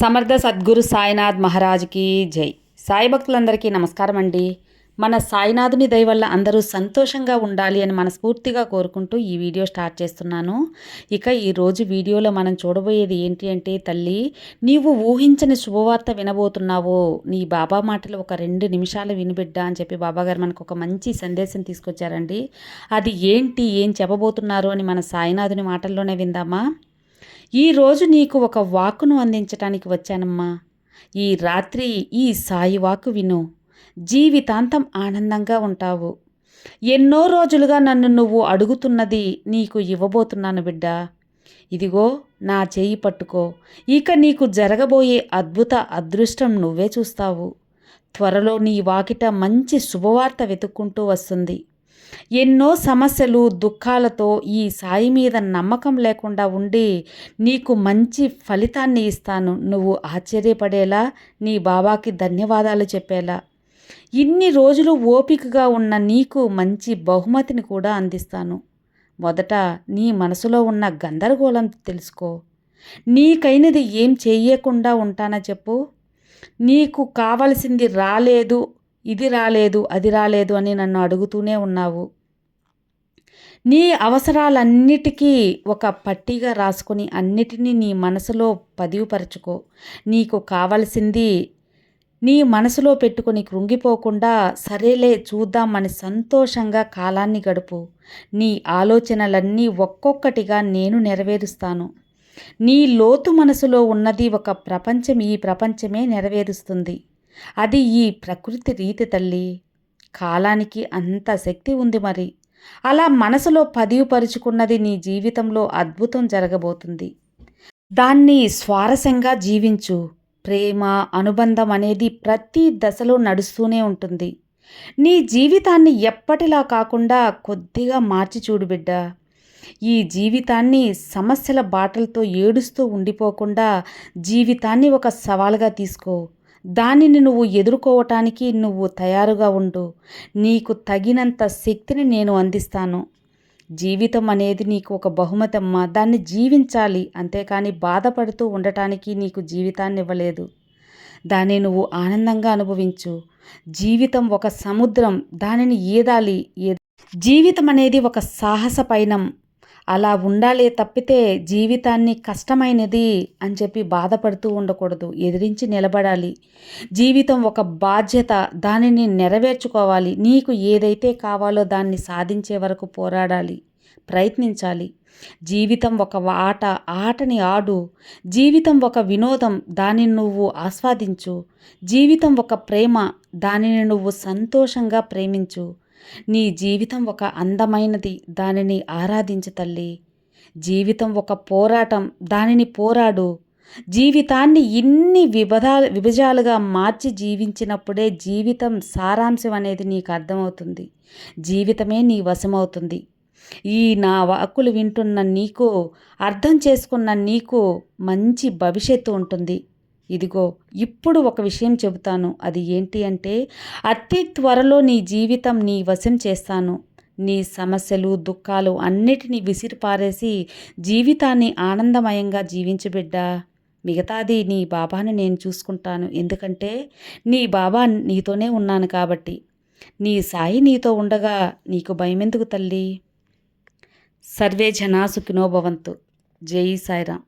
సమర్థ సద్గురు సాయినాథ్ మహారాజ్కి జై. సాయి భక్తులందరికీ నమస్కారం అండి. మన సాయినాథుని దయ వల్ల అందరూ సంతోషంగా ఉండాలి అని మనస్ఫూర్తిగా కోరుకుంటూ ఈ వీడియో స్టార్ట్ చేస్తున్నాను. ఇక ఈరోజు వీడియోలో మనం చూడబోయేది ఏంటి అంటే తల్లి నీవు ఊహించని శుభవార్త వినబోతున్నావో నీ బాబా మాటలు ఒక రెండు నిమిషాలు వినిబిడ్డా అని చెప్పి బాబాగారు మనకు ఒక మంచి సందేశం తీసుకొచ్చారండి. అది ఏంటి ఏం చెప్పబోతున్నారు అని మన సాయినాథుని మాటల్లోనే విందామా? ఈరోజు నీకు ఒక వాకును అందించటానికి వచ్చానమ్మా. ఈ రాత్రి ఈ సాయి వాకు విను. జీవితాంతం ఆనందంగా ఉంటావు. ఎన్నో రోజులుగా నన్ను నువ్వు అడుగుతున్నది నీకు ఇవ్వబోతున్నాను బిడ్డ. ఇదిగో నా చేయి పట్టుకో. ఇక నీకు జరగబోయే అద్భుత అదృష్టం నువ్వే చూస్తావు. త్వరలో నీ వాకిట మంచి శుభవార్త వెతుక్కుంటూ వస్తుంది. ఎన్నో సమస్యలు దుఃఖాలతో ఈ సాయి మీద నమ్మకం లేకుండా ఉండి నీకు మంచి ఫలితాన్ని ఇస్తాను. నువ్వు ఆశ్చర్యపడేలా నీ బాబాకి ధన్యవాదాలు చెప్పేలా. ఇన్ని రోజులు ఓపికగా ఉన్న నీకు మంచి బహుమతిని కూడా అందిస్తాను. మొదట నీ మనసులో ఉన్న గందరగోళం తెలుసుకో. నీకైనది ఏం చెయ్యకుండా ఉంటానా చెప్పు? నీకు కావలసింది రాలేదు ఇది రాలేదు అది రాలేదు అని నన్ను అడుగుతూనే ఉన్నావు. నీ అవసరాలన్నిటికీ ఒక పట్టిగా రాసుకొని అన్నిటినీ నీ మనసులో పదివుపరచుకో. నీకు కావలసింది నీ మనసులో పెట్టుకొని కృంగిపోకుండా సరేలే చూద్దామని సంతోషంగా కాలాన్ని గడుపు. నీ ఆలోచనలన్నీ ఒక్కొక్కటిగా నేను నెరవేరుస్తాను. నీ లోతు మనసులో ఉన్నది ఒక ప్రపంచం ఈ ప్రపంచమే నెరవేరుస్తుంది. అది ఈ ప్రకృతి రీతి తల్లి. కాలానికి అంత శక్తి ఉంది మరి. అలా మనసులో పదివుపరుచుకున్నది నీ జీవితంలో అద్భుతం జరగబోతుంది. దాన్ని స్వారస్యంగా జీవించు. ప్రేమ అనుబంధం అనేది ప్రతి దశలో నడుస్తూనే ఉంటుంది. నీ జీవితాన్ని ఎప్పటిలా కాకుండా కొద్దిగా మార్చి చూడు బిడ్డ. ఈ జీవితాన్ని సమస్యల బాటలతో ఏడుస్తూ ఉండిపోకుండా జీవితాన్ని ఒక సవాలుగా తీసుకో. దానిని నువ్వు ఎదుర్కోవటానికి నువ్వు తయారుగా ఉండు. నీకు తగినంత శక్తిని నేను అందిస్తాను. జీవితం అనేది నీకు ఒక బహుమతమ్మ. దాన్ని జీవించాలి. అంతేకాని బాధపడుతూ ఉండటానికి నీకు జీవితాన్ని ఇవ్వలేదు. దాన్ని నువ్వు ఆనందంగా అనుభవించు. జీవితం ఒక సముద్రం. దానిని ఈదాలి జీవితం అనేది ఒక సాహస పయనం. అలా ఉండాలి తప్పితే జీవితాన్ని కష్టమైనది అని చెప్పి బాధపడుతూ ఉండకూడదు. ఎదిరించి నిలబడాలి. జీవితం ఒక బాధ్యత. దానిని నెరవేర్చుకోవాలి. నీకు ఏదైతే కావాలో దాన్ని సాధించే వరకు పోరాడాలి. ప్రయత్నించాలి. జీవితం ఒక ఆట. ఆటని ఆడు. జీవితం ఒక వినోదం. దానిని నువ్వు ఆస్వాదించు. జీవితం ఒక ప్రేమ. దానిని నువ్వు సంతోషంగా ప్రేమించు. నీ జీవితం ఒక అందమైనది దానిని ఆరాధించు తల్లి. జీవితం ఒక పోరాటం దానిని పోరాడు. జీవితాన్ని ఇన్ని విభదా విభజాలుగా మార్చి జీవించినప్పుడే జీవితం సారాంశం అనేది నీకు అర్థమవుతుంది. జీవితమే నీ వశమవుతుంది. ఈ నా వాక్కులు వింటున్న నీకు అర్థం చేసుకున్న నీకు మంచి భవిష్యత్తు ఉంటుంది. ఇదిగో ఇప్పుడు ఒక విషయం చెబుతాను. అది ఏంటి అంటే అతి త్వరలో నీ జీవితం నీ వశం చేస్తాను. నీ సమస్యలు దుఃఖాలు అన్నిటినీ విసిరిపారేసి జీవితాన్ని ఆనందమయంగా జీవించబిడ్డా మిగతాది నీ బాబాని నేను చూసుకుంటాను. ఎందుకంటే నీ బాబా నీతోనే ఉన్నాను కాబట్టి. నీ సాయి నీతో ఉండగా నీకు భయమెందుకు తల్లి? సర్వే జనా సుఖినోభవంతు జై సాయిరామ్.